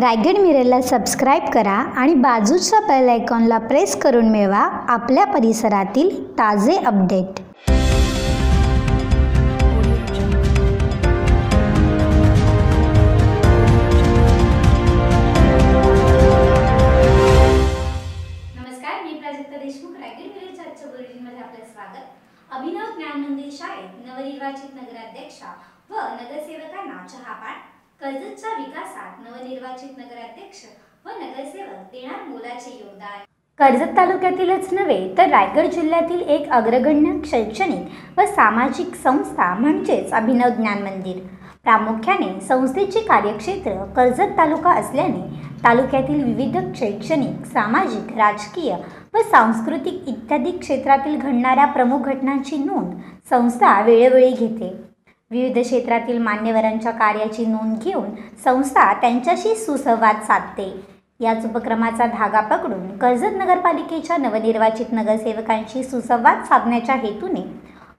Raigad मिररला subscribe करा आणि बाजूच्या बेल आयकॉनला प्रेस करून मिळवा आपल्या परिसरातील ताजे अपडेट नमस्कार मी प्राजक्ता देशमुख रायगड मिररच्या आजच्या बुलेटिनमध्ये आपलं स्वागत. अभिनव ज्ञान मंदिर शाळेत नवनिर्वाचित नगराध्यक्षा व नगरसेवकांना चहापान कर्जतच्या विकासात नवनिर्वाचित नगराध्यक्ष व नगरसेवक देणार मोलाचे योगदान. कर्जत तालुक्यातीलच नव्हे तर रायगड जिल्ह्यातील एक अग्रगण्य शैक्षणिक व सामाजिक संस्था म्हणजेच अभिनव ज्ञान मंदिर. प्रामुख्याने संस्थेचे कार्यक्षेत्र कर्जत तालुका असल्याने तालुक्यातील विविध शैक्षणिक सामाजिक राजकीय व सांस्कृतिक इत्यादी क्षेत्रातील घडणाऱ्या प्रमुख घटनांची नोंद संस्था वेळोवेळी घेते. विविध क्षेत्रातील मान्यवरांच्या कार्याची नोंद घेऊन संस्था त्यांच्याशी सुसंवाद साधते. याच उपक्रमाचा धागा पकडून कर्जत नगरपालिकेच्या नवनिर्वाचित नगरसेवकांशी सुसंवाद साधण्याच्या हेतूने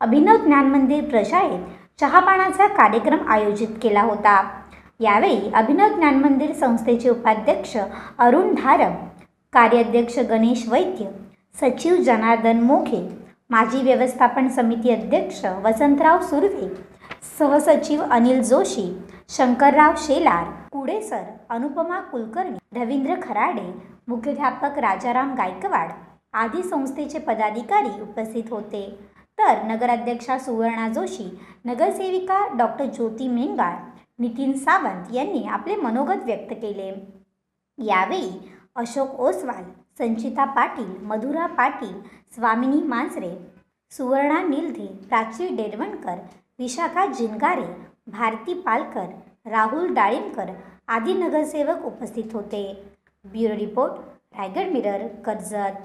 अभिनव ज्ञान मंदिर प्रशाळेत चहापानाचा कार्यक्रम आयोजित केला होता. यावेळी अभिनव ज्ञान मंदिर संस्थेचे उपाध्यक्ष अरुण धारम कार्याध्यक्ष गणेश वैद्य सचिव जनार्दन मोघे माजी व्यवस्थापन समिती अध्यक्ष वसंतराव सुर्वे सहसचिव अनिल जोशी शंकरराव शेलार कुडेसर अनुपमा कुलकर्णी रवींद्र खराडे मुख्याध्यापक राजाराम गायकवाड आदी संस्थेचे पदाधिकारी उपस्थित होते. तर नगराध्यक्षा सुवर्णा जोशी नगरसेविका डॉक्टर ज्योती मेंगाळ नितीन सावंत यांनी आपले मनोगत व्यक्त केले. यावेळी अशोक ओसवाल संचिता पाटील मधुरा पाटील स्वामिनी मांजरे सुवर्णा निलधे प्राची डेरवणकर विशाखा जिनगारे भारती पालकर राहुल डाळिंबकर आदी नगरसेवक उपस्थित होते. Bureau report Raigad Mirror Karjat.